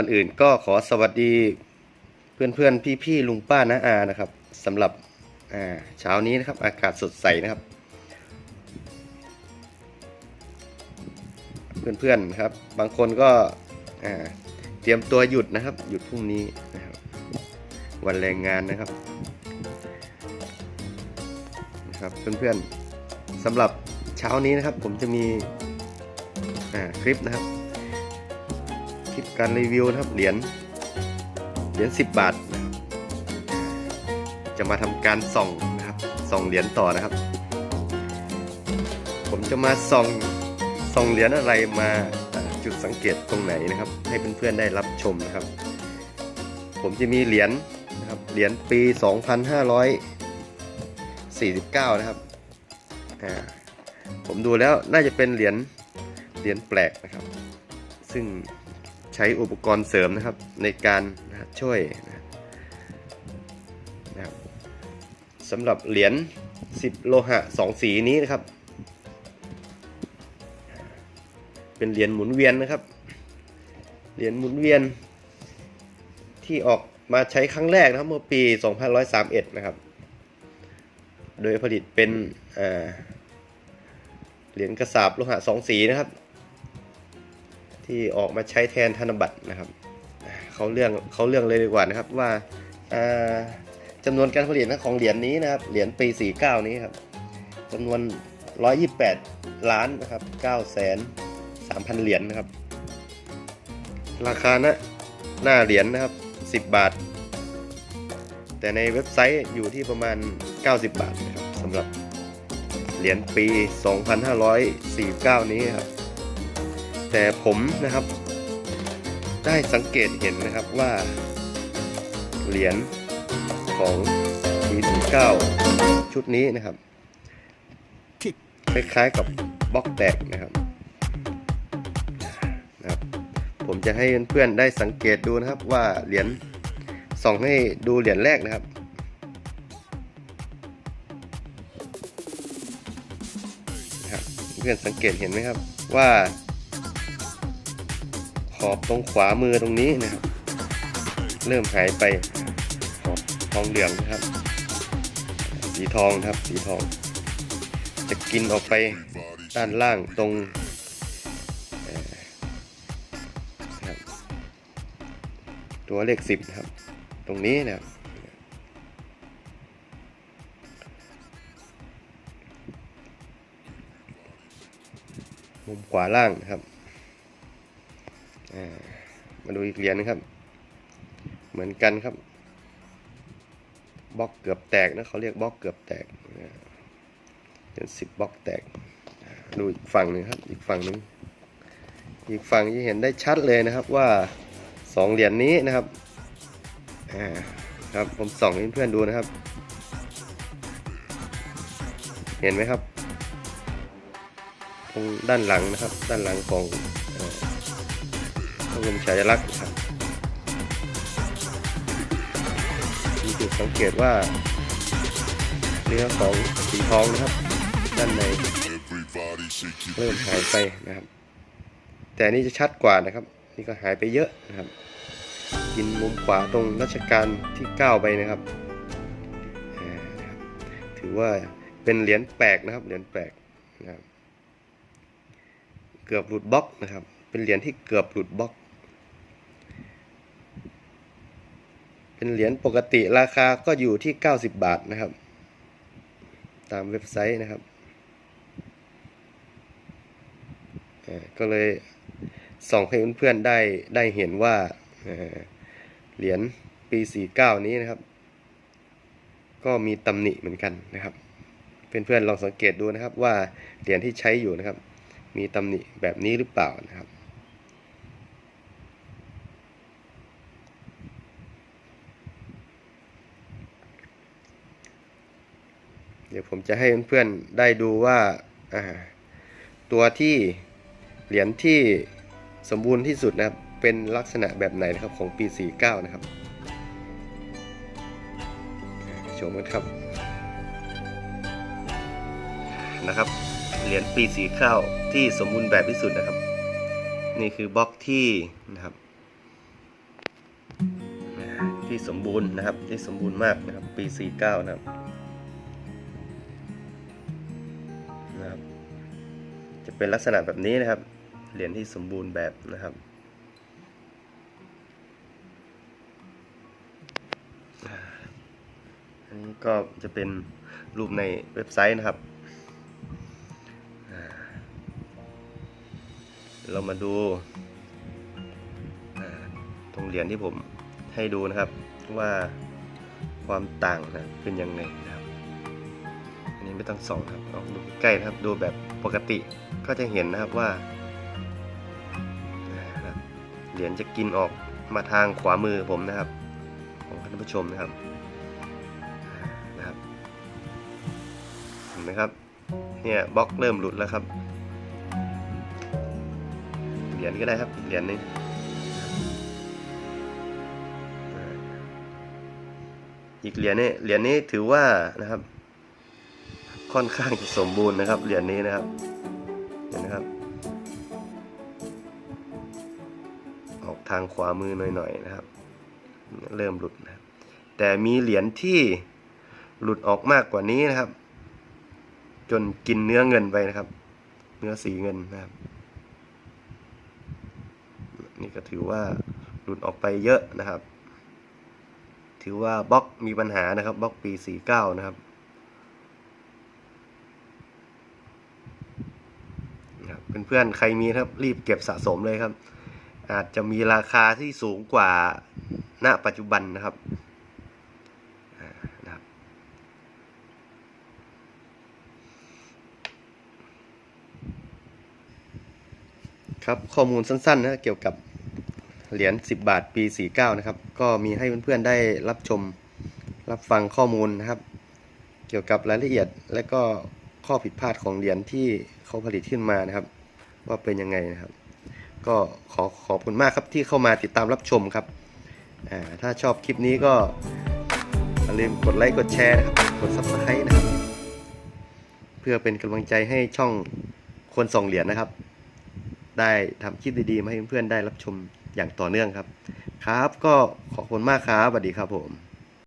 ก่อนอื่นก็ขอสวัสดีเพื่อนเพื่อนพี่พี่ๆลุงป้าน้าอานะครับสำหรับเช้านี้นะครับอากาศสดใสนะครับ เพื่อนเพื่อนๆครับ บางคนก็เตรียมตัวหยุดนะครับ หยุดพรุ่งนี้นะครับ วันแรงงานนะครับนะครับเพื่อนเพื่อนๆสำหรับเช้านี้นะครับ ผมจะมีคลิปนะครับ ลิปการรีวิวนะครับเหรียญเหรียญ10 บาทนะครับจะมาทำการส่องนะครับส่องเหรียญต่อนะครับ ผมจะมาส่องส่องเหรียญอะไรมาจุดสังเกตตรงไหนนะครับ ให้เพื่อนๆได้รับชมนะครับ ผมจะมีเหรียญนะครับเหรียญปี 2549 นะครับอ่าผมดูแล้วน่าจะเป็นเหรียญเหรียญแปลกนะครับ ซึ่ง ใช้อุปกรณ์เสริมนะครับในการนะช่วยนะครับสำหรับเหรียญ10 โลหะ 2 สีนี้นะครับ เป็นเหรียญหมุนเวียนนะครับ เหรียญหมุนเวียน ที่ออกมาใช้ครั้งแรกนะครับเมื่อปี 2531 นะครับ โดยผลิตเป็นเหรียญกระสาบโลหะสองสีนะครับ ที่ออกมาใช้แทนธนบัตรนะครับเขาเรื่องเขาเรื่องเลยดีกว่านะครับว่าอ่าจำนวนการผลิตของเหรียญนี้นะครับเหรียญปี 49 นี้ครับจำนวน 128 ล้านนะครับ9 3,000 เหรียญนะครับ ราคานะหน้าเหรียญนะครับ 10 บาท แต่ในเว็บไซต์อยู่ที่ประมาณ 90 บาทนะครับสำหรับเหรียญปี 2549 นี้ครับ แต่ผมนะครับ ได้สังเกตเห็นนะครับว่า เหรียญของปี49ชุดนี้นะครับคล้ายๆกับบล็อกแตกนะครับนะครับ ผมจะให้เพื่อนๆได้สังเกตดูนะครับว่าเหรียญส่องให้ดูเหรียญแรกนะครับนะครับเพื่อนสังเกตเห็นไหมครับว่า ขอบตรงขวามือตรงนี้นะครับ เริ่มหายไปขอบทองเหลืองนะครับ สีทองครับสีทอง จะกินออกไปด้านล่างตรงตัวเลขสิบนะครับ ตรงนี้นะครับมุมขวาล่างนะครับ มาดูอีกเหรียญนะครับ เหมือนกันครับบล็อกเกือบแตกนะเขาเรียกบล็อกเกือบแตกเป็นสิบบล็อกแตก ดูอีกฝั่งหนึงครับ อีกฝั่งหนึงอีกฝั่งจะเห็นได้ชัดเลยนะครับว่าสองเหรียญนี้นะครับอ่าครับผมส่องให้เพื่อนๆดูนะครับ เห็นไหมครับ ตรงด้านหลังนะครับ ด้านหลังของ เอ่อพระบรมฉายลักษณ์นะครับมีจุดสังเกตว่าเนื้อของสีทองนะครับ ด้านในเริ่มหายไปนะครับ แต่นี่จะชัดกว่านะครับ นี่ก็หายไปเยอะนะครับ กินมุมขวาตรงรัชกาลที่ 9 ไปนะครับ ถือว่าเป็นเหรียญแปลกนะครับ เหรียญแปลกนะครับ เกือบหลุดบล็อกนะครับ เป็นเหรียญที่เกือบหลุดบล็อก เป็นเหรียญปกติราคาก็อยู่ที่ 90 บาทนะครับ ตามเว็บไซต์นะครับ ก็เลยส่องให้เพื่อนๆได้ได้เห็นว่าเอ่อเหรียญปี 49 นี้นะครับ ก็มีตำหนิเหมือนกันนะครับ เพื่อนๆลองสังเกตดูนะครับว่าเหรียญที่ใช้อยู่นะครับ มีตำหนิแบบนี้หรือเปล่านะครับ ดี๋ยวผมจะให้เพื่อนๆได้ดูว่าตัวที่เหรียญที่สมบูรณ์ที่สุดนะครับเป็นลักษณะแบบไหนนะครับของปี 49 นะครับชมกันครับนะครับเหรียญปี49ที่สมบูรณ์แบบที่สุดนะครับ นี่คือบล็อกที่นะครับที่สมบูรณ์นะครับที่สมบูรณ์มากนะครับปี 49 นะครับ นะครับ จะเป็นลักษณะแบบนี้นะครับ เหรียญที่สมบูรณ์แบบนะครับอันนี้ก็จะเป็นรูปในเว็บไซต์นะครับ เรามาดูอ่าตรงเหรียญที่ผมให้ดูนะครับว่าความต่างนะเป็นยังไงนะครับ ไม่ต้องส่องครับเอาดูใกล้นะครับ ดูแบบปกติก็จะเห็นนะครับว่าเหรียญจะกินออกมาทางขวามือผมนะครับของท่านผู้ชมนะครับนะครับเห็นไหมครับเนี่ยบล็อกเริ่มหลุดแล้วครับเหรียญก็ได้ครับเหรียญหนึงอ่าอีกเหรียญนี้เหรียญนี้ถือว่านะครับ ค่อนข้างจะสมบูรณ์นะครับเหรียญนี้นะครับเห็นนะครับ ออกทางขวามือหน่อยๆนะครับ เริ่มหลุดนะครับแต่มีเหรียญที่หลุดออกมากกว่านี้นะครับ จนกินเนื้อเงินไปนะครับ เนื้อสีเงินนะครับ นี่ก็ถือว่าหลุดออกไปเยอะนะครับ ถือว่าบล็อกมีปัญหานะครับบล็อกปี 49 นะครับนะครับ เพื่อนๆใครมีครับรีบเก็บสะสมเลยครับ อาจจะมีราคาที่สูงกว่าณปัจจุบันนะครับนะครับ ครับข้อมูลสั้นๆนะเกี่ยวกับเหรียญ10 บาทปี 49 นะครับ ก็มีให้เพื่อนๆได้รับชมรับฟังข้อมูลนะครับ เกี่ยวกับรายละเอียดและก็ข้อผิดพลาดของเหรียญที่เขาผลิตขึ้นมานะครับ ว่าเป็นยังไงนะครับ ก็ขอขอบคุณมากครับที่เข้ามาติดตามรับชมครับถ้าชอบคลิปนี้ก็อย่าลืมกดไลค์กดแชร์นะครับกด subscribe นะครับ เพื่อเป็นกำลังใจให้ช่องคนส่องเหรียญนะครับ ได้ทำคลิปดีๆมาให้เพื่อนๆได้รับชมอย่างต่อเนื่องครับ ครับก็ขอบคุณมากครับสวัสดีครับผม